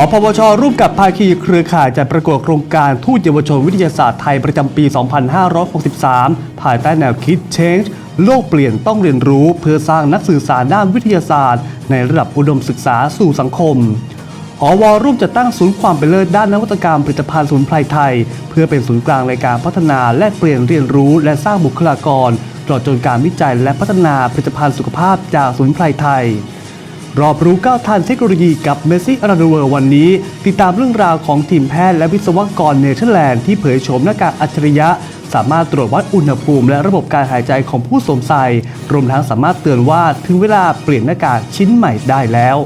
อพวช ร่วมกับภาคีเครือข่ายจัดประกวดโครงการทูตเยาวชนวิทยาศาสตร์ไทยประจำปี 2563 ภายใต้แนวคิด Change โลกเปลี่ยนต้องเรียนรู้เพื่อสร้างนักสื่อสารด้านวิทยาศาสตร์ ในระดับอุดมศึกษาสู่สังคมอวร่วมจัดตั้งศูนย์ความเป็นเลิศด้านนวัตกรรมผลิตภัณฑ์สมุนไพรไทย เพื่อเป็นศูนย์กลางในการพัฒนาและเปลี่ยนเรียนรู้ และสร้างบุคลากรตลอดจนการวิจัยและพัฒนาผลิตภัณฑ์สุขภาพจากสมุนไพรไทย รอบรู้ก้าวทันเทคโนโลยีกับเมซี่อาราเวอร์วันนี้ ติดตามเรื่องราวของทีมแพทย์และวิศวกรเนเธอร์แลนด์ที่เผยโฉมหน้ากากอัจฉริยะ สามารถตรวจวัดอุณหภูมิและระบบการหายใจของผู้สวมใส่รวมทั้งสามารถเตือนว่าถึงเวลาเปลี่ยนหน้ากากชิ้นใหม่ได้แล้ว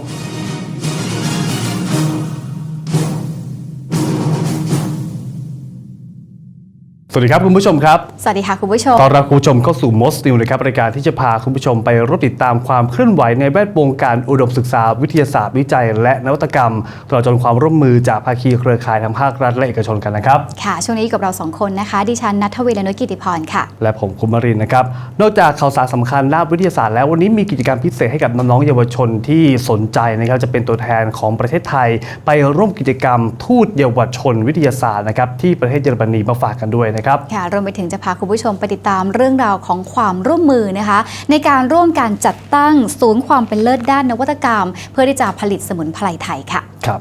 สวัสดีครับคุณผู้ชมครับ สวัสดีค่ะคุณผู้ชม ตอนรับคุณผู้ชมเข้าสู่ Most New นะครับรายการที่จะพาคุณผู้ชมไปรบติดตามความเคลื่อนไหวในแวดวงการอุดมศึกษาวิทยาศาสตร์วิจัย และนวัตกรรมตลอดจนความร่วมมือจากภาคีเครือข่ายทางภาครัฐและเอกชนกันนะครับ ค่ะ ช่วงนี้อยู่กับเราสองคนนะคะ ดิฉันนัทวีรนุชกิติพรค่ะ และผมคุณมารินนะครับ นอกจากข่าวสารสำคัญด้านวิทยาศาสตร์แล้ววันนี้มีกิจกรรมพิเศษให้กับน้องๆเยาวชนที่สนใจนะครับจะเป็นตัวแทนของประเทศไทย ไปร่วมกิจกรรมทูตเยาวชนวิทยาศาสตร์นะครับที่ประเทศเยอรมนีมาฝากกันด้วยนะครับค่ะรวมไปถึงจะพาคุณผู้ชมไปติดตามเรื่องราวของความร่วมมือนะคะ ในการร่วมการจัดตั้งศูนย์ความเป็นเลิศด้านนวัตกรรม เพื่อที่จะผลิตสมุนไพรไทยค่ะครับ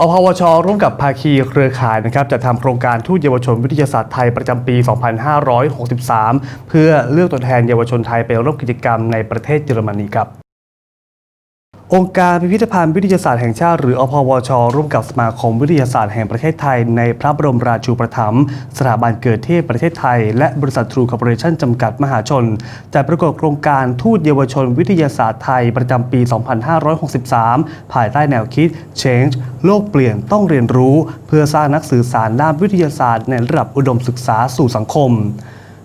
อพวช ร่วมกับภาคีเครือข่ายนะครับจะทำโครงการทูตเยาวชนวิทยาศาสตร์ไทยประจำปี 2563 เพื่อเลือกตัวแทนเยาวชนไทยไปร่วมกิจกรรมในประเทศเยอรมนีครับ องค์การพิพิธภัณฑ์วิทยาศาสตร์แห่งชาติ หรืออพวช ร่วมกับสมาคมวิทยาศาสตร์แห่งประเทศไทย ในพระบรมราชูปถัมภ์สถาบันเกิดเทพประเทศไทย และบริษัททรูคอร์ปอเรชั่นจำกัดมหาชนจัดประกวดโครงการทูตเยาวชนวิทยาศาสตร์ไทยประจำปี 2563 ภายใต้แนวคิด Change โลกเปลี่ยนต้องเรียนรู้ เพื่อสร้างนักสื่อสารด้านวิทยาศาสตร์ ในระดับอุดมศึกษาสู่สังคม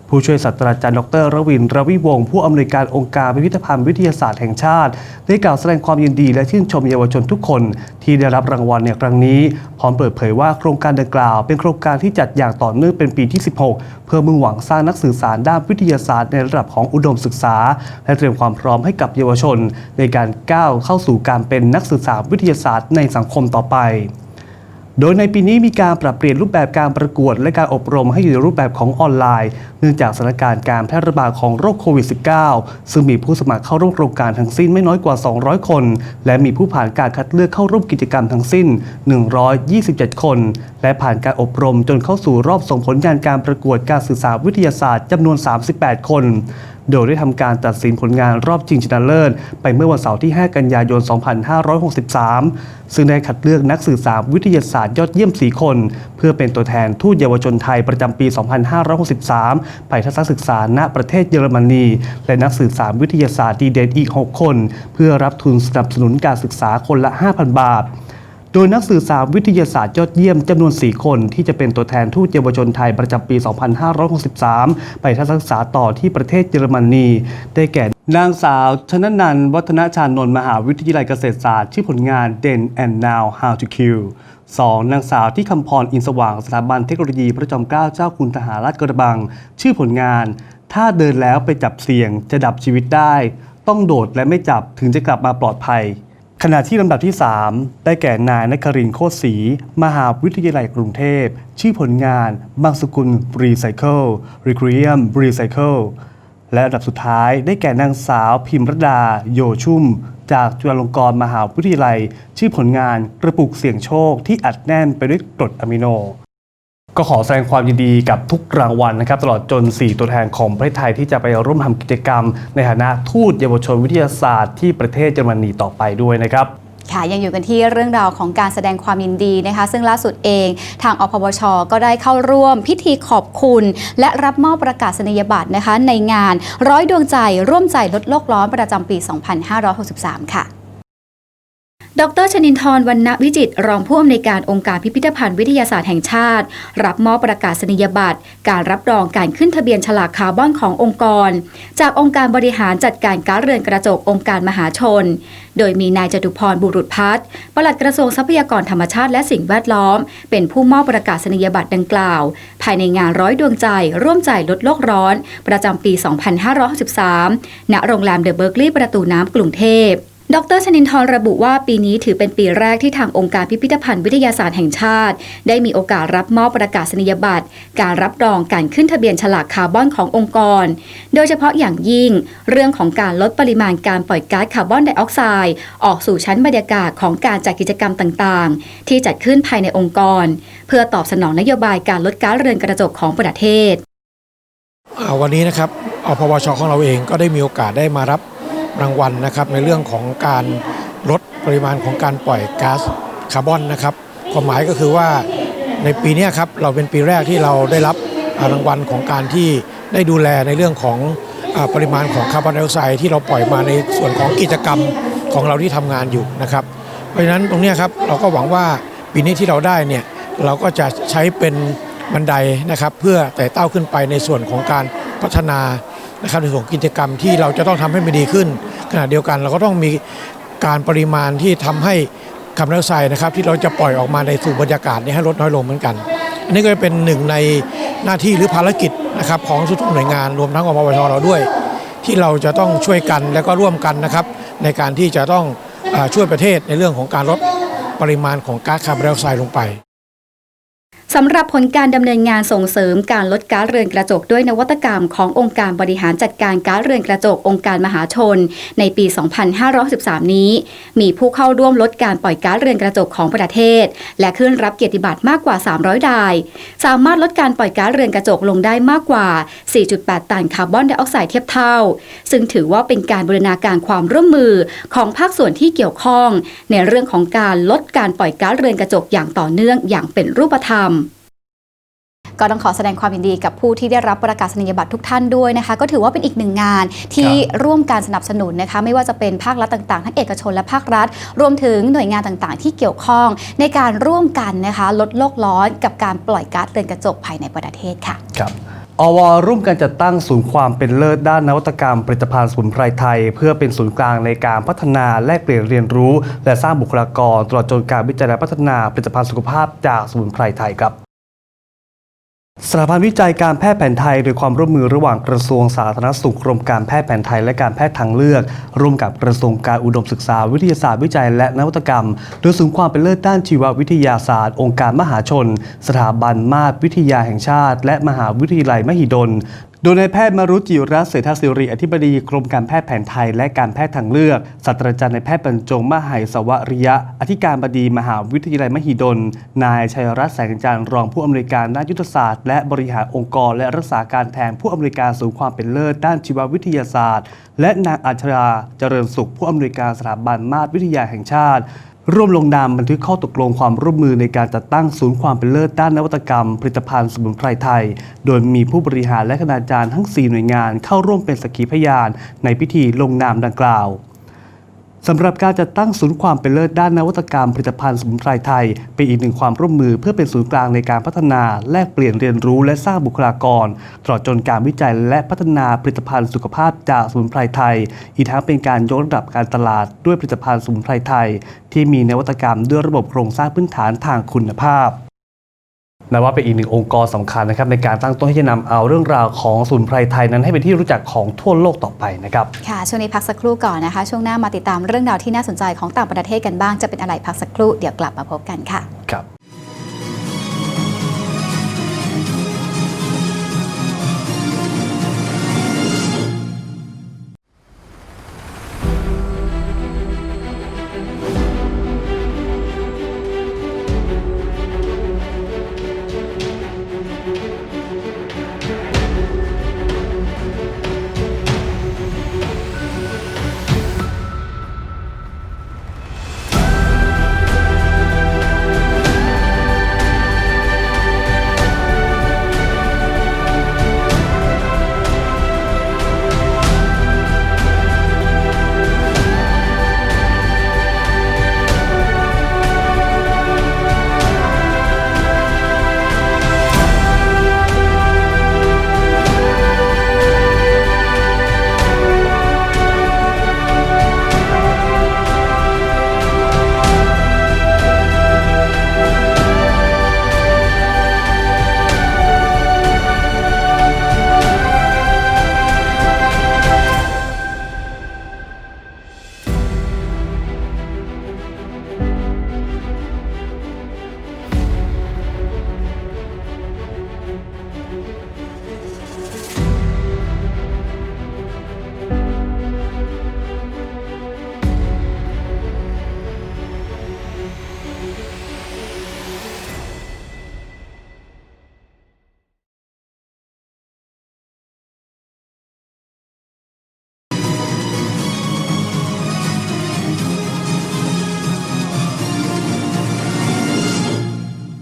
ผู้ช่วยศาสตราจารย์ดรรวินรวิวงศ์ผู้อำนวยการองค์การพิพิธภัณฑ์วิทยาศาสตร์แห่งชาติ ได้กล่าวแสดงความยินดีและชื่นชมเยาวชนทุกคน ที่ได้รับรางวัลในครั้งนี้ พร้อมเปิดเผยว่าโครงการดังกล่าว เป็นโครงการที่จัดอย่างต่อเนื่องเป็นปีที่ 16 เพื่อมุ่งหวังสร้างนักสื่อสารด้านวิทยาศาสตร์ในระดับของอุดมศึกษา และเตรียมความพร้อมให้กับเยาวชน ในการก้าวเข้าสู่การเป็นนักสื่อสารวิทยาศาสตร์ในสังคมต่อไป โดยในปีนี้มีการปรับเปลี่ยนรูปแบบการประกวด และการอบรมให้อยู่ในรูปแบบของออนไลน์ เนื่องจากสถานการณ์การแพร่ระบาดของโรคโควิด -19 ซึ่งมีผู้สมัครเข้าร่วมโครงการทั้งสิ้นไม่น้อยกว่า 200 คน และมีผู้ผ่านการคัดเลือกเข้าร่วมกิจกรรมทั้งสิ้น 127 คน และผ่านการอบรมจนเข้าสู่รอบส่งผลงานการประกวดการสื่อสารวิทยาศาสตร์จำนวน 38 คน โดยได้ทำการตัดสินผลงานรอบชิงชนะเลิศไปเมื่อวันเสาร์ที่ 5 กันยายน 2563 ซึ่งได้คัดเลือกนักสื่อสารวิทยาศาสตร์ยอดเยี่ยม 4 คน เพื่อเป็นตัวแทนทูตเยาวชนไทยประจำปี 2563 ไปทัศนศึกษาณประเทศเยอรมนี และนักสื่อสารวิทยาศาสตร์ดีเด่นอีก 6 คน เพื่อรับทุนสนับสนุนการศึกษาคนละ 5,000 บาท โดยนักสื่อสารวิทยาศาสตร์ยอดเยี่ยมจำนวน 4 คนที่จะเป็นตัวแทนทูตเยาวชนไทยประจำปี 2563 ไปทัศนศึกษาต่อที่ประเทศเยอรมนี ได้แก่นางสาวชนนันวัฒนชานนท์มหาวิทยาลัยเกษตรศาสตร์ชื่อผลงาน Then and Now How to Kill 2. นางสาวที่คำพรอินสว่างสถาบันเทคโนโลยีพระจอมเกล้าเจ้าคุณทหารราชกระบัง ชื่อผลงาน ถ้าเดินแล้วไปจับเสี่ยงจะดับชีวิตได้ ต้องโดดและไม่จับถึงจะกลับมาปลอดภัย ขณะที่ลำดับที่ 3 ได้แก่นายนครินโคตรศรีมหาวิทยาลัยกรุงเทพ ชื่อผลงาน บางสกุลรีไซเคิลรีครียมรีไซเคิลและอันดับสุดท้ายได้แก่นางสาวพิมรดา โยชุ่ม จากจุฬาลงกรณ์มหาวิทยาลัย ชื่อผลงานกระปุกเสี่ยงโชคที่อัดแน่นไปด้วยกรดอะมิโน ก็ขอแสดงความยินดีกับทุกรางวัลนะครับตลอดจน 4 ตัวแทนของประเทศไทยที่จะไปร่วมทำกิจกรรม ในฐานะทูตเยาวชนวิทยาศาสตร์ที่ประเทศเยอรมนีต่อไปด้วยนะครับค่ะยังอยู่กันที่เรื่องราวของการแสดงความยินดีนะคะ ซึ่งล่าสุดเอง ทางอพวช ก็ได้เข้าร่วมพิธีขอบคุณ และรับมอบประกาศนียบัตรนะคะ ในงานร้อยดวงใจร่วมใจลดโลกร้อนประจำปี 2563 ค่ะ ดรชนินทร์วรรณวิจิตรองผู้อำนวยการองค์การพิพิธภัณฑ์วิทยาศาสตร์แห่งชาติ รับมอบประกาศนียบัตร การรับรองการขึ้นทะเบียนฉลากคาร์บอนขององค์กร จากองค์การบริหารจัดการก๊าซเรือนกระจกองค์การมหาชน โดยมีนายจตุพรบุรุษพัฒน์ปลัดกระทรวงทรัพยากรธรรมชาติและสิ่งแวดล้อม เป็นผู้มอบประกาศนียบัตรดังกล่าว ภายในงานร้อยดวงใจ ร่วมใจลดโลกร้อน ประจำปี 2563 ณ โรงแรมเดอะเบิร์กลีย์ประตูน้ำกรุงเทพ ดรชนินทร์ระบุว่าปีนี้ถือเป็นปีแรกที่ทางองค์การพิพิธภัณฑ์วิทยาศาสตร์แห่งชาติ ได้มีโอกาสรับมอบประกาศนียบัตร การรับรองการขึ้นทะเบียนฉลากคาร์บอนขององค์กร โดยเฉพาะอย่างยิ่ง เรื่องของการลดปริมาณการปล่อยก๊าซคาร์บอนไดออกไซด์ออกสู่ชั้นบรรยากาศของการจัดกิจกรรมต่างๆ ที่จัดขึ้นภายในองค์กร เพื่อตอบสนองนโยบายการลดก๊าซเรือนกระจกของประเทศวันนี้นะครับอพวชของเราเองก็ได้มีโอกาสได้มารับ รางวัลนะครับในเรื่องของการลดปริมาณของการปล่อยก๊าซคาร์บอนนะครับความหมายก็คือว่าในปีนี้ครับเราเป็นปีแรกที่เราได้รับรางวัลของการที่ได้ดูแลในเรื่องของปริมาณของคาร์บอนไดออกไซด์ที่เราปล่อยมาในส่วนของกิจกรรมของเราที่ทำงานอยู่นะครับ เพราะฉะนั้นตรงนี้ครับเราก็หวังว่าปีนี้ที่เราได้เนี่ยเราก็จะใช้เป็นบันไดนะครับเพื่อไต่เต้าขึ้นไปในส่วนของการพัฒนา นะครับในส่วนกิจกรรมที่เราจะต้องทำให้มันดีขึ้น ขณะเดียวกันเราก็ต้องมีการปริมาณที่ทำให้คาร์บอนไดออกไซด์นะครับที่เราจะปล่อยออกมาในสู่บรรยากาศนี่ยให้ลดน้อยลงเหมือนกัน อันนี้ก็เป็นหนึ่งในหน้าที่หรือภารกิจนะครับของทุกหน่วยงานรวมทั้งอปปชเราด้วย ที่เราจะต้องช่วยกันและก็ร่วมกันนะครับ ในการที่จะต้องอช่วยประเทศในเรื่องของการลดปริมาณของก๊าซคาร์บอนไดออกไซด์ลงไป สำหรับผลการดำเนินงานส่งเสริมการลดก๊าซเรือนกระจกด้วยนวัตกรรมขององค์การบริหารจัดการก๊าซเรือนกระจกองค์การมหาชน ในปี 2513 นี้ มีผู้เข้าร่วมลดการปล่อยก๊าซเรือนกระจกของประเทศ และขึ้นรับเกียรติบัตรมากกว่า 300 ราย สามารถลดการปล่อยก๊าซเรือนกระจกลงได้มากกว่า 4.8 ตันคาร์บอนไดออกไซด์เทียบเท่า ซึ่งถือว่าเป็นการบูรณาการความร่วมมือของภาคส่วนที่เกี่ยวข้อง ในเรื่องของการลดการปล่อยก๊าซเรือนกระจกอย่างต่อเนื่องอย่างเป็นรูปธรรม ก็ต้องขอแสดงความยินดีกับผู้ที่ได้รับประกาศนียบัตรทุกท่านด้วยนะคะ ก็ถือว่าเป็นอีกหนึ่งงานที่ร่วมการสนับสนุนนะคะ ไม่ว่าจะเป็นภาครัฐต่างๆ ทั้งเอกชนและภาครัฐ รวมถึงหน่วยงานต่างๆ ที่เกี่ยวข้องในการร่วมกันนะคะ ลดโลกร้อนกับการปล่อยก๊าซเรือนกระจกภายในประเทศค่ะครับอวร่วมกันจัดตั้งศูนย์ความเป็นเลิศด้านนวัตกรรมผลิตภัณฑ์สมุนไพรไทย เพื่อเป็นศูนย์กลางในการพัฒนาแลกเปลี่ยนเรียนรู้ และสร้างบุคลากรตลอดจนการวิจัยและพัฒนาผลิตภัณฑ์สุขภาพจากสมุนไพรไทยครับ สถาบันวิจัยการแพทย์แผนไทย โดยความร่วมมือระหว่างกระทรวงสาธารณสุขกรมการแพทย์แผนไทยและการแพทย์ทางเลือก ร่วมกับกระทรวงการอุดมศึกษา วิทยาศาสตร์วิจัยและนวัตกรรม โดยศูนย์ความเป็นเลิศด้านชีววิทยาศาสตร์ องค์การมหาชน สถาบันมาตรวิทยาแห่งชาติ และมหาวิทยาลัยมหิดล โดยนายแพทย์มรุจิรัตน์เศรษฐศิริอธิบดีกรมการแพทย์แผนไทย และการแพทย์ทางเลือกศาสตราจารย์นายแพทย์บรรจงมหัยสวริยะ อธิการบดีมหาวิทยาลัยมหิดล นายชัยรัตน์แสงจันทร์รองผู้อำนวยการด้านยุทธศาสตร์และบริหารองค์กร และรักษาการแทนผู้อำนวยการศูนย์ความเป็นเลิศด้านชีววิทยาศาสตร์ และนางอัชราเจริญสุขผู้อำนวยการสถาบันมาตรวิทยาแห่งชาติ ร่วมลงนามบันทึกข้อตกลงความร่วมมือในการจัดตั้งศูนย์ความเป็นเลิศด้านนวัตกรรม ผลิตภัณฑ์สมุนไพรไทย โดยมีผู้บริหารและคณาจารย์ทั้ง 4 หน่วยงานเข้าร่วมเป็นสักขีพยานในพิธีลงนามดังกล่าว สำหรับการจัดตั้งศูนย์ความเป็นเลิศด้านนวัตกรรมผลิตภัณฑ์สมุนไพรไทย เป็นอีกหนึ่งความร่วมมือเพื่อเป็นศูนย์กลางในการพัฒนา แลกเปลี่ยนเรียนรู้และสร้างบุคลากร ตลอดจนการวิจัยและพัฒนาผลิตภัณฑ์สุขภาพจากสมุนไพรไทย อีกทั้งเป็นการยกระดับการตลาดด้วยผลิตภัณฑ์สมุนไพรไทย ที่มีนวัตกรรมด้วยระบบโครงสร้างพื้นฐานทางคุณภาพ นับว่าเป็นอีกหนึ่งองค์กรสำคัญนะครับในการตั้งต้นที่จะนำเอาเรื่องราวของสมุนไพรไทยนั้นให้เป็นที่รู้จักของทั่วโลกต่อไปนะครับค่ะช่วงนี้พักสักครู่ก่อนนะคะ ช่วงหน้ามาติดตามเรื่องราวที่น่าสนใจของต่างประเทศกันบ้างจะเป็นอะไรพักสักครู่เดี๋ยวกลับมาพบกันค่ะครับ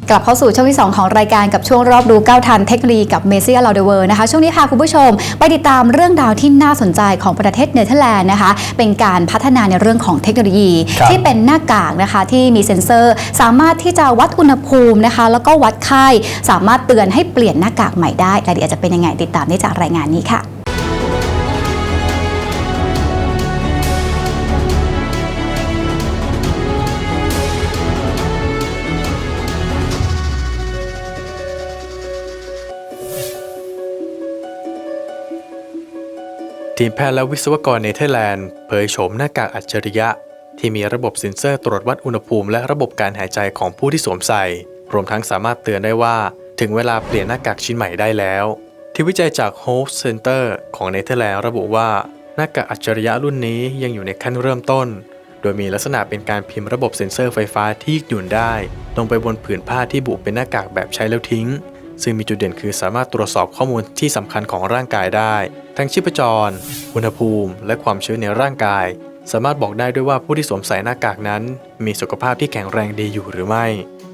กลับเข้าสู่ช่วงที่ 2 ของรายการกับช่วงรอบรู้ก้าวทันเทคโนโลยีกับเมซี่อลาเดเวอร์นะคะ ช่วงนี้พาคุณผู้ชมไปติดตามเรื่องราวที่น่าสนใจของประเทศเนเธอร์แลนด์นะคะ เป็นการพัฒนาในเรื่องของเทคโนโลยีครับที่เป็นหน้ากากนะคะที่มีเซ็นเซอร์ สามารถที่จะวัดอุณหภูมินะคะ แล้วก็วัดไข้สามารถเตือนให้เปลี่ยนหน้ากากใหม่ได้รายละเอียดจะเป็นยังไงติดตามได้จากรายงานนี้ค่ะ ทีมแพทย์และวิศวกรเนเธอร์แลนด์เผยโฉมหน้ากากอัจฉริยะ ที่มีระบบเซ็นเซอร์ตรวจวัดอุณหภูมิและระบบการหายใจของผู้ที่สวมใส่ รวมทั้งสามารถเตือนได้ว่า ถึงเวลาเปลี่ยนหน้ากากชิ้นใหม่ได้แล้ว ที่วิจัยจาก Hope Center ของเนเธอร์แลนด์ระบุว่า หน้ากากอัจฉริยะรุ่นนี้ยังอยู่ในขั้นเริ่มต้น โดยมีลักษณะเป็นการพิมพ์ระบบเซ็นเซอร์ไฟฟ้าที่ยืดหยุ่นได้ ลงไปบนผืนผ้าที่บุเป็นหน้ากากแบบใช้แล้วทิ้ง ซึ่งมีจุดเด่นคือสามารถตรวจสอบข้อมูลที่สำคัญของร่างกายได้ ทั้งชีพจร อุณหภูมิ และความชื้นในร่างกาย สามารถบอกได้ด้วยว่าผู้ที่สวมใส่หน้ากากนั้น มีสุขภาพที่แข็งแรงดีอยู่หรือไม่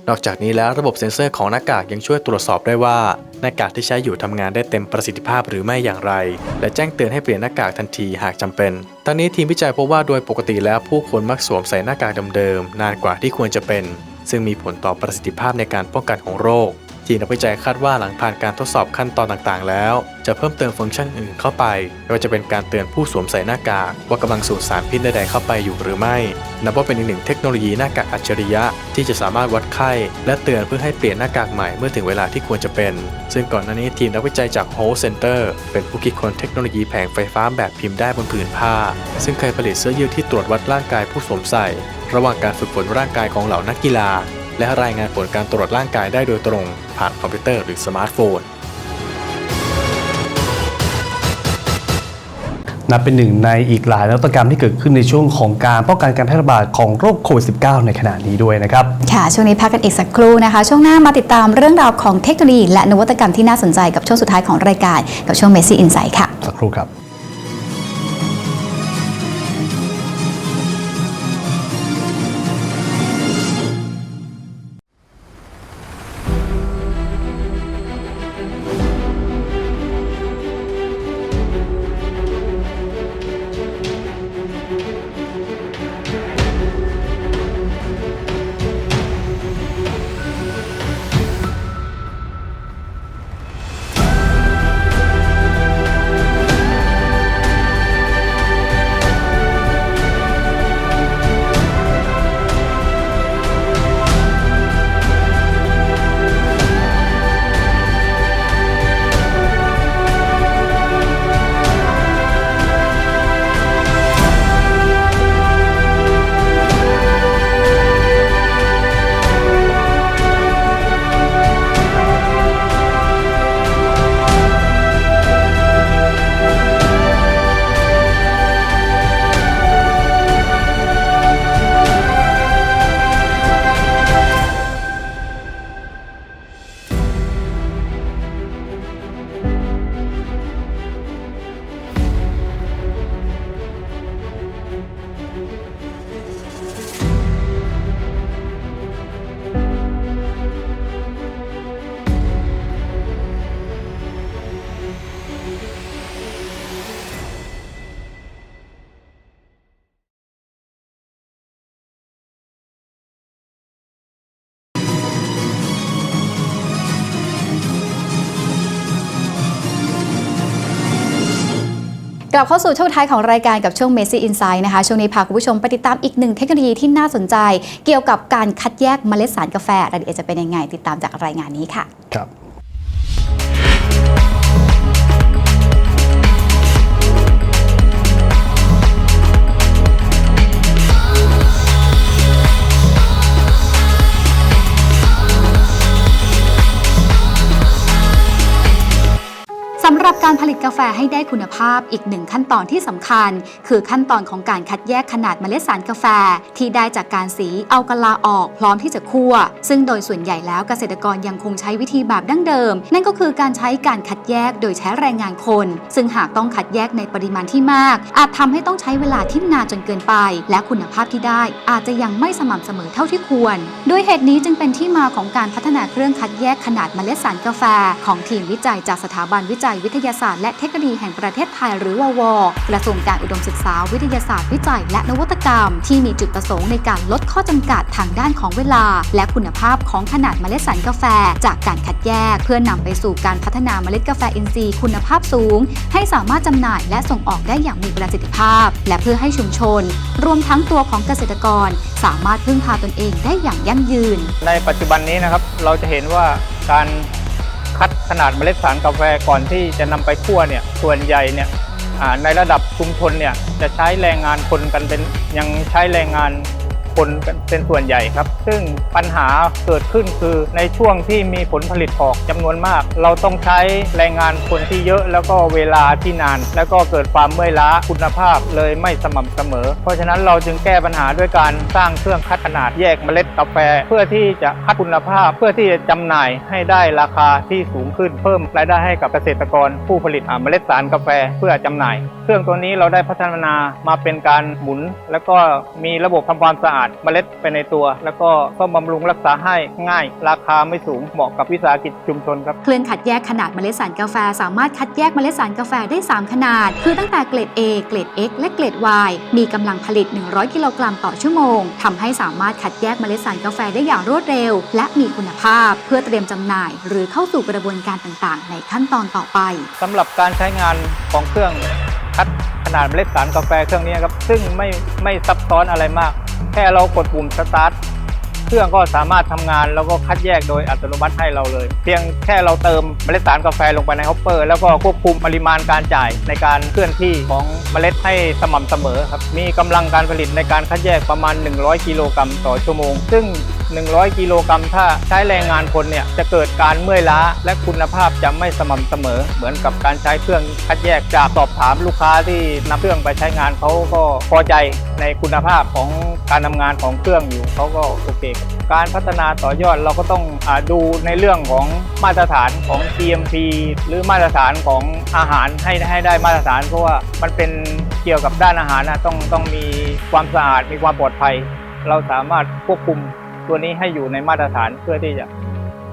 นอกจากนี้แล้วระบบเซ็นเซอร์ของหน้ากากยังช่วยตรวจสอบได้ว่า หน้ากากที่ใช้อยู่ทำงานได้เต็มประสิทธิภาพหรือไม่อย่างไร และแจ้งเตือนให้เปลี่ยนหน้ากากทันทีหากจำเป็นทั้งนี้ทีมวิจัยพบว่าโดยปกติแล้วผู้คนมักสวมใส่หน้ากากเดิมๆนานกว่าที่ควรจะเป็น ซึ่งมีผลต่อประสิทธิภาพในการป้องกันของโรค ทีมนักวิจัยคาดว่าหลังผ่านการทดสอบขั้นตอนต่างๆ แล้ว จะเพิ่มเติมฟังก์ชันอื่นเข้าไปไม่ว่าจะเป็นการเตือนผู้สวมใส่หน้ากากว่ากำลังสูดสารพิษใดๆเข้าไปอยู่หรือไม่ นับว่าเป็นอีกหนึ่งเทคโนโลยีหน้ากากอัจฉริยะ ที่จะสามารถวัดไข้ และเตือนเพื่อให้เปลี่ยนหน้ากากใหม่เมื่อถึงเวลาที่ควรจะเป็น ซึ่งก่อนหน้านี้ทีมนักวิจัยจาก Holt Center เป็นผู้คิดค้นเทคโนโลยีแผงไฟฟ้าแบบพิมพ์ได้บนผืนผ้า ซึ่งเคยผลิตเสื้อยืดที่ตรวจวัดร่างกายผู้สวมใส่ ระหว่างการฝึกฝนร่างกายของเหล่านักกีฬา และรายงานผลการตรวจร่างกายได้โดยตรง ผ่านคอมพิวเตอร์หรือสมาร์ทโฟน นับเป็นหนึ่งในอีกหลายนวัตกรรมที่เกิดขึ้นในช่วงของการป้องกันการแพร่ระบาดของโรคโควิด -19 ในขณะนี้ด้วยนะครับ ค่ะ ช่วงนี้พักกันอีกสักครู่นะคะ ช่วงหน้ามาติดตามเรื่องราวของเทคโนโลยีและนวัตกรรมที่น่าสนใจกับช่วงสุดท้ายของรายการ กับช่วง Messi Insight ค่ะ สักครู่ครับ กลับเข้าสู่ช่วงท้ายของรายการกับช่วง Messi Insight นะคะ ช่วงนี้พาคุณผู้ชมไปติดตามอีกหนึ่งเทคโนโลยีที่น่าสนใจ เกี่ยวกับการคัดแยกเมล็ดสารกาแฟรายละเอียดจะเป็นยังไง ติดตามจากรายงานนี้ค่ะ ครับ การผลิตกาแฟให้ได้คุณภาพอีกหนึ่งขั้นตอนที่สำคัญ คือขั้นตอนของการคัดแยกขนาดเมล็ดสารกาแฟ ที่ได้จากการสีเอากะลาออกพร้อมที่จะคั่ว ซึ่งโดยส่วนใหญ่แล้วเกษตรกรยังคงใช้วิธีแบบดั้งเดิม นั่นก็คือการใช้การคัดแยกโดยใช้แรงงานคน ซึ่งหากต้องคัดแยกในปริมาณที่มาก อาจทำให้ต้องใช้เวลาที่นานจนเกินไป และคุณภาพที่ได้อาจจะยังไม่สม่ำเสมอเท่าที่ควร ด้วยเหตุนี้จึงเป็นที่มาของการพัฒนาเครื่องคัดแยกขนาดเมล็ดสารกาแฟ ของทีมวิจัยจากสถาบันวิจัยวิทยาศาสตร์และเทคโนโลยีแห่งประเทศไทยหรือวว กระทรวงการอุดมศึกษาวิทยาศาสตร์วิจัย และนวัตกรรม ที่มีจุดประสงค์ในการลดข้อจำกัดทางด้านของเวลา และคุณภาพของขนาดเมล็ดสารกาแฟ จากการคัดแยก เพื่อนำไปสู่การพัฒนาเมล็ดกาแฟอินทรีย์คุณภาพสูง ให้สามารถจำหน่ายและส่งออกได้อย่างมีประสิทธิภาพ และเพื่อให้ชุมชน รวมทั้งตัวของเกษตรกร สามารถพึ่งพาตนเองได้อย่างยั่งยืน ในปัจจุบันนี้นะครับเราจะเห็นว่าการ คัดขนาดเมล็ดสารกาแฟก่อนที่จะนำไปคั่วเนี่ยส่วนใหญ่เนี่ยในระดับชุมชนเนี่ยจะใช้แรงงานคนกันเป็นยังใช้แรงงาน คนเป็นส่วนใหญ่ครับ ซึ่งปัญหาเกิดขึ้นคือในช่วงที่มีผลผลิตออกจำนวนมาก เราต้องใช้แรงงานคนที่เยอะแล้วก็เวลาที่นาน แล้วก็เกิดความเมื่อยล้าคุณภาพเลยไม่สม่ำเสมอ เพราะฉะนั้นเราจึงแก้ปัญหาด้วยการสร้างเครื่องคัดขนาดแยกเมล็ดกาแฟ เพื่อที่จะคัดคุณภาพ เพื่อที่จะจำหน่ายให้ได้ราคาที่สูงขึ้นเพิ่มรายได้ให้กับเกษตรกร ผู้ผลิตเมล็ดสารกาแฟเพื่อจำหน่าย เครื่องตัวนี้เราได้พัฒนามาเป็นการหมุน แล้วก็มีระบบทำความสะอาดเมล็ดไปในตัว แล้วก็ซ่อมบำรุงรักษาให้ง่าย ราคาไม่สูงเหมาะกับวิสาหกิจชุมชนครับเครื่องคัดแยกขนาดเมล็ดสารกาแฟ สามารถคัดแยกเมล็ดสารกาแฟได้ 3 ขนาด คือตั้งแต่เกรด A เกรด X และเกรด Y มีกำลังผลิต 100 กิโลกรัมต่อชั่วโมงทำให้สามารถคัดแยกเมล็ดสารกาแฟได้อย่างรวดเร็ว และมีคุณภาพเพื่อเตรียมจำหน่าย หรือเข้าสู่กระบวนการต่างๆ ในขั้นตอนต่อไปสำหรับการใช้งานของเครื่อง คัดขนาดเมล็ดสารกาแฟเครื่องนี้ครับซึ่งไม่ไม่ซับซ้อนอะไรมาก แค่เรากดปุ่มสตาร์ทเครื่องก็สามารถทำงานแล้วก็คัดแยกโดยอัตโนมัติให้เราเลย เพียงแค่เราเติมเมล็ดสารกาแฟลงไปในฮอปเปอร์แล้วก็ควบคุมปริมาณการจ่ายในการเคลื่อนที่ของเมล็ดให้สม่ำเสมอครับมีกำลังการผลิตในการคัดแยกประมาณ 100 กิโลกรัมต่อชั่วโมง ซึ่ง 100 กิโลกรัมถ้าใช้แรงงานคนเนี่ยจะเกิดการเมื่อยล้า และคุณภาพจะไม่สม่ำเสมอ เหมือนกับการใช้เครื่องคัดแยกจากสอบถามลูกค้าที่นำเครื่องไปใช้งานเขาก็พอใจในคุณภาพของการทำงานของเครื่องอยู่เขาก็โอเคการพัฒนาต่อยอดเราก็ต้องอดูในเรื่องของมาตรฐานของ GMP หรือมาตรฐานของอาหารให้ให้ได้มาตรฐานเพราะว่ามันเป็นเกี่ยวกับด้านอาหารนะต้องต้องมีความสะอาดมีความปลอดภัย เราสามารถควบคุม ตัวนี้ให้อยู่ในมาตรฐานเพื่อที่จะ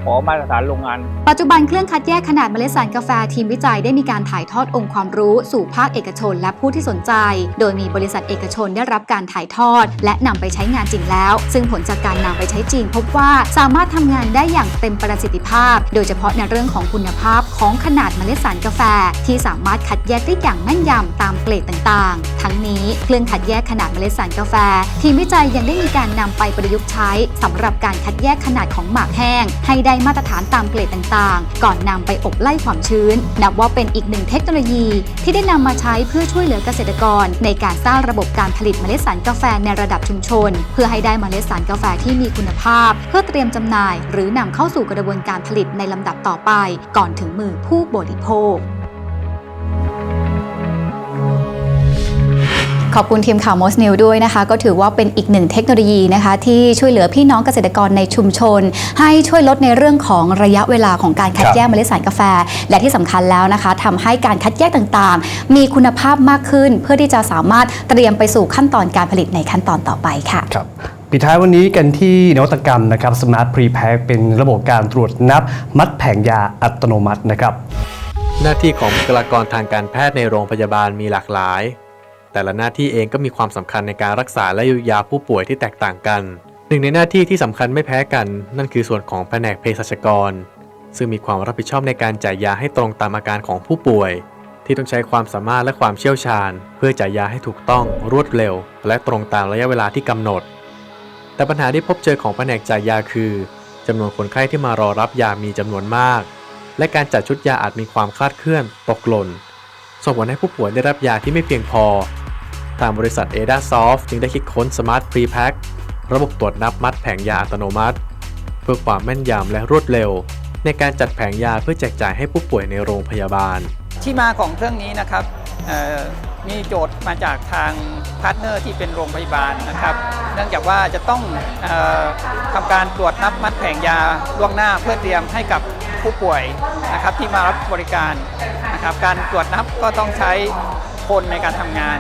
ขอมาตรฐานโรงงาน ปัจจุบันเครื่องคัดแยกขนาดเมล็ดสารกาแฟทีมวิจัยได้มีการถ่ายทอดองค์ความรู้สู่ภาคเอกชนและผู้ที่สนใจ โดยมีบริษัทเอกชนได้รับการถ่ายทอด และนำไปใช้งานจริงแล้ว ซึ่งผลจากการนำไปใช้จริง พบว่าสามารถทำงานได้อย่างเต็มประสิทธิภาพ โดยเฉพาะในเรื่องของคุณภาพของขนาดเมล็ดสารกาแฟ ที่สามารถคัดแยกได้อย่างแม่นยำตามเกรดต่างๆ ทั้งนี้เครื่องคัดแยกขนาดเมล็ดสารกาแฟ ทีมวิจัยยังได้มีการนำไปประยุกต์ใช้สำหรับการคัดแยกขนาดของหมากแห้งให้ได้มาตรฐานตามเกรดต่างๆ ก่อนนำไปอบไล่ความชื้น นับว่าเป็นอีกหนึ่งเทคโนโลยี ที่ได้นำมาใช้เพื่อช่วยเหลือเกษตรกร ในการสร้างระบบการผลิตเมล็ดสารกาแฟในระดับชุมชน เพื่อให้ได้เมล็ดสารกาแฟที่มีคุณภาพ เพื่อเตรียมจำหน่าย หรือนำเข้าสู่กระบวนการผลิตในลำดับต่อไป ก่อนถึงมือผู้บริโภค ขอบคุณทีมข่าวมอสนิวด้วยนะคะ ก็ถือว่าเป็นอีกหนึ่งเทคโนโลยีนะคะ ที่ช่วยเหลือพี่น้องเกษตรกรในชุมชน ให้ช่วยลดในเรื่องของระยะเวลาของการคัดครับแยกเมล็ดสารกาแฟ และที่สำคัญแล้วนะคะทำให้การคัดแยกต่างๆ มีคุณภาพมากขึ้น เพื่อที่จะสามารถเตรียมไปสู่ขั้นตอนการผลิตในขั้นตอนต่อไปค่ะครับปิดท้ายวันนี้กันที่นวัตกรรมนะครับ Smart Pre-Pack เป็นระบบการตรวจนับมัดแผงยาอัตโนมัตินะครับ หน้าที่ของบุคลากรทางการแพทย์ในโรงพยาบาลมีหลากหลาย แต่ละหน้าที่เองก็มีความสำคัญในการรักษาและเยียวยาผู้ป่วยที่แตกต่างกัน หนึ่งในหน้าที่ที่สำคัญไม่แพ้กัน นั่นคือส่วนของแผนกเภสัชกร ซึ่งมีความรับผิดชอบในการจ่ายยาให้ตรงตามอาการของผู้ป่วย ที่ต้องใช้ความสามารถและความเชี่ยวชาญ เพื่อจ่ายยาให้ถูกต้องรวดเร็ว และตรงตามระยะเวลาที่กำหนด แต่ปัญหาที่พบเจอของแผนกจ่ายยาคือจำนวนคนไข้ที่มารอรับยามีจำนวนมาก และการจัดชุดยาอาจมีความคลาดเคลื่อนตกหล่นส่งผลให้ผู้ป่วยได้รับยาที่ไม่เพียงพอ ทางบริษัท Ada Soft จึงได้คิดค้น Smart Pre-Pack ระบบตรวจนับมัดแผงยาอัตโนมัติ เพื่อความแม่นยำและรวดเร็ว ในการจัดแผงยาเพื่อแจกจ่ายให้ผู้ป่วยในโรงพยาบาล ที่มาของเครื่องนี้นะครับมีโจทย์มาจากทางพาร์ทเนอร์ที่เป็นโรงพยาบาลนะครับ เนื่องจากว่าจะต้องออทำการตรวจนับมัดแผงยาล่วงหน้าเพื่อเตรียมให้กับผู้ป่วยนะครับที่มารับบริการนะครับ การตรวจนับก็ต้องใช้คนในการทำงาน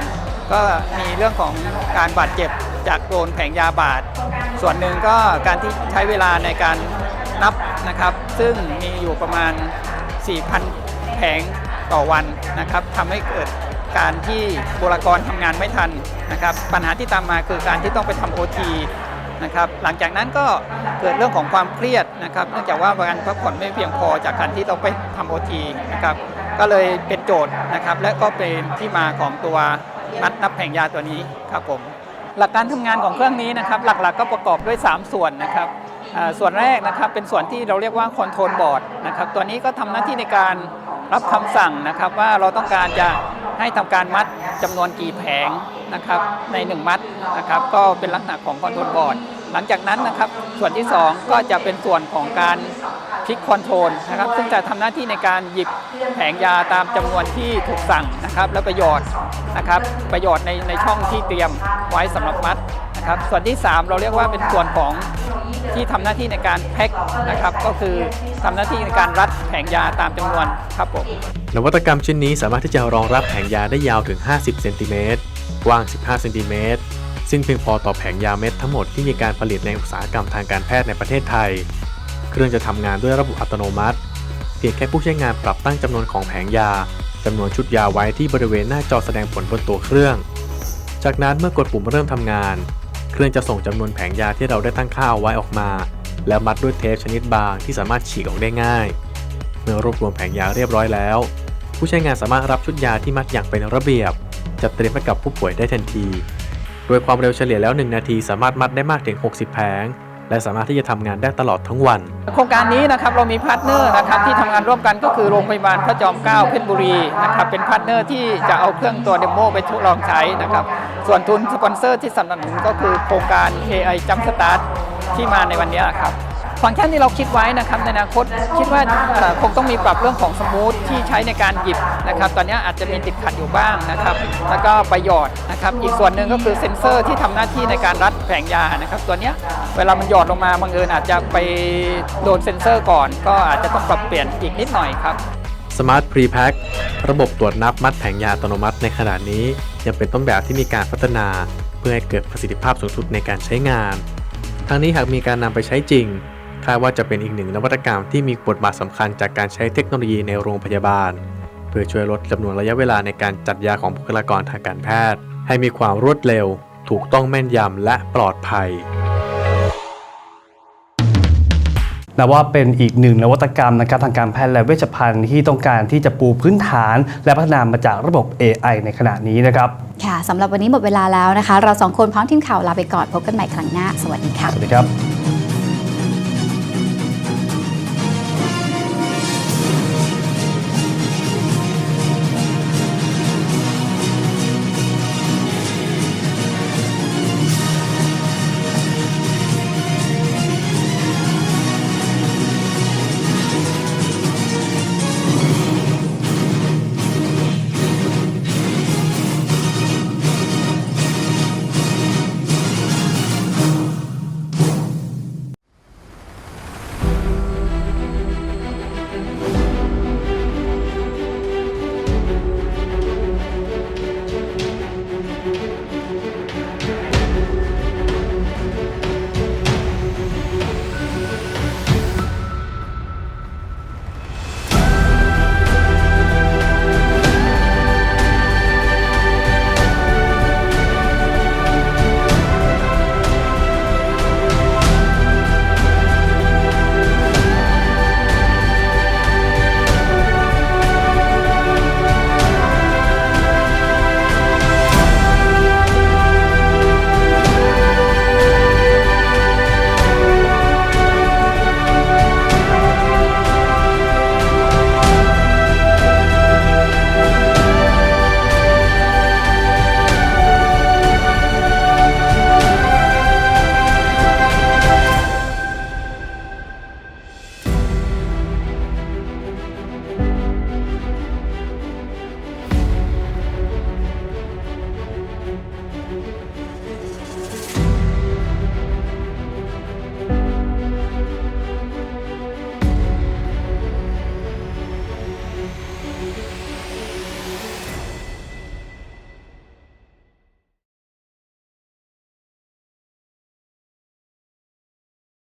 ก็มีเรื่องของการบาดเจ็บจากโดนแผงยาบาด ส่วนหนึ่งก็การที่ใช้เวลาในการนับนะครับ ซึ่งมีอยู่ประมาณ 4,000 แผงต่อวันนะครับทำให้เกิดการที่บุคลากรทำงานไม่ทันนะครับ ปัญหาที่ตามมาคือการที่ต้องไปทำโอทีนะครับหลังจากนั้นก็เกิดเรื่องของความเครียดนะครับ เนื่องจากว่าการพักผ่อนไม่เพียงพอจากการที่ต้องไปทำโอทีนะครับ ก็เลยเป็นโจทย์นะครับ และก็เป็นที่มาของตัว นัดนับแผงยาตัวนี้ครับผมหลักการทำงานของเครื่องนี้นะครับ หลักๆก็ประกอบด้วย 3 ส่วนนะครับส่วนแรกนะครับเป็นส่วนที่เราเรียกว่าคอนโทรลบอร์ดนะครับตัวนี้ก็ทำหน้าที่ในการรับคำสั่งนะครับว่าเราต้องการจะให้ทำการมัดจำนวนกี่แผงนะครับใน 1 มัดนะครับก็เป็นลักษณะของคอนโทรลบอร์ดหลังจากนั้นนะครับส่วนที่ 2 ก็จะเป็นส่วนของการ พลิกคอนโทรลนะครับ ซึ่งจะทำหน้าที่ในการหยิบแผงยาตามจำนวนที่ถูกสั่งนะครับ แล้วประโยชน์นะครับประโยชน์ในในช่องที่เตรียมไว้สำหรับมัดนะครับ ส่วนที่ 3 เราเรียกว่าเป็นส่วนของที่ทำหน้าที่ในการแพ็คนะครับ ก็คือทำหน้าที่ในการรัดแผงยาตามจำนวนครับผมนวัตกรรมชิ้นนี้สามารถที่จะรองรับแผงยาได้ยาวถึง 50 เซนติเมตรกว้าง 15 เซนติเมตรซึ่งเพียงพอต่อแผงยาเม็ดทั้งหมดที่มีการผลิตในอุตสาหกรรมทางการแพทย์ในประเทศไทย เครื่องจะทำงานด้วยระบบอัตโนมัติ เพียงแค่ผู้ใช้งานปรับตั้งจำนวนของแผงยาจำนวนชุดยาไว้ที่บริเวณหน้าจอแสดงผลบนตัวเครื่อง จากนั้นเมื่อกดปุ่มเริ่มทำงาน เครื่องจะส่งจำนวนแผงยาที่เราได้ตั้งค่าเอาไว้ออกมา แล้วมัดด้วยเทปชนิดบางที่สามารถฉีกออกได้ง่าย เมื่อรวบรวมแผงยาเรียบร้อยแล้ว ผู้ใช้งานสามารถรับชุดยาที่มัดอย่างเป็นระเบียบ จัดเตรียมให้กับผู้ป่วยได้ทันที โดยความเร็วเฉลี่ยแล้ว 1 นาทีสามารถมัดได้มากถึง 60 แผง และสามารถที่จะทำงานได้ตลอดทั้งวัน โครงการนี้นะครับเรามีพาร์ทเนอร์นะครับที่ทำงานร่วมกันก็คือโรงพยาบาลพระจอมเกล้าเพชรบุรีนะครับเป็นพาร์ทเนอร์ที่จะเอาเครื่องตัวเดโมไปทดลองใช้นะครับส่วนทุนสปอนเซอร์ที่สนับสนุนก็คือโครงการ AI Jump Start ที่มาในวันนี้ครับ ฟังก์ชันที่เราคิดไว้นะครับในอนาคตคิดว่าคงต้องมีปรับเรื่องของสมูทที่ใช้ในการหยิบนะครับ ตอนนี้อาจจะมีติดขัดอยู่บ้างนะครับ แล้วก็ประโยชน์นะครับ อีกส่วนหนึ่งก็คือเซ็นเซอร์ที่ทำหน้าที่ในการรัดแผงยานะครับ ตัวนี้เวลามันหยอดลงมาบังเอิญอาจจะไปโดนเซ็นเซอร์ก่อน ก็อาจจะต้องปรับเปลี่ยนอีกนิดหน่อยครับ Smart Pre-Pack ระบบตรวจนับมัดแผงยาอัตโนมัติในขณะนี้ ยังเป็นต้นแบบที่มีการพัฒนา เพื่อให้เกิดประสิทธิภาพสูงสุดในการใช้งาน ทั้งนี้หากมีการนำไปใช้จริง คาดว่าจะเป็นอีกหนึ่งนวัตกรรมที่มีบทบาทสำคัญจากการใช้เทคโนโลยีในโรงพยาบาล เพื่อช่วยลดจำนวนระยะเวลาในการจัดยาของบุคลากรทางการแพทย์ ให้มีความรวดเร็ว ถูกต้องแม่นยำและปลอดภัยนับว่าเป็นอีกหนึ่งนวัตกรรมนะครับทางการแพทย์และเวชภัณฑ์ที่ต้องการที่จะปูพื้นฐาน และพัฒนามาจากระบบ AI ในขณะนี้นะครับ ค่ะสำหรับวันนี้หมดเวลาแล้วนะคะ เราสองคนพร้อมทีมข่าวลาไปก่อนพบกันใหม่ครั้งหน้า สวัสดีค่ะ สวัสดีครับ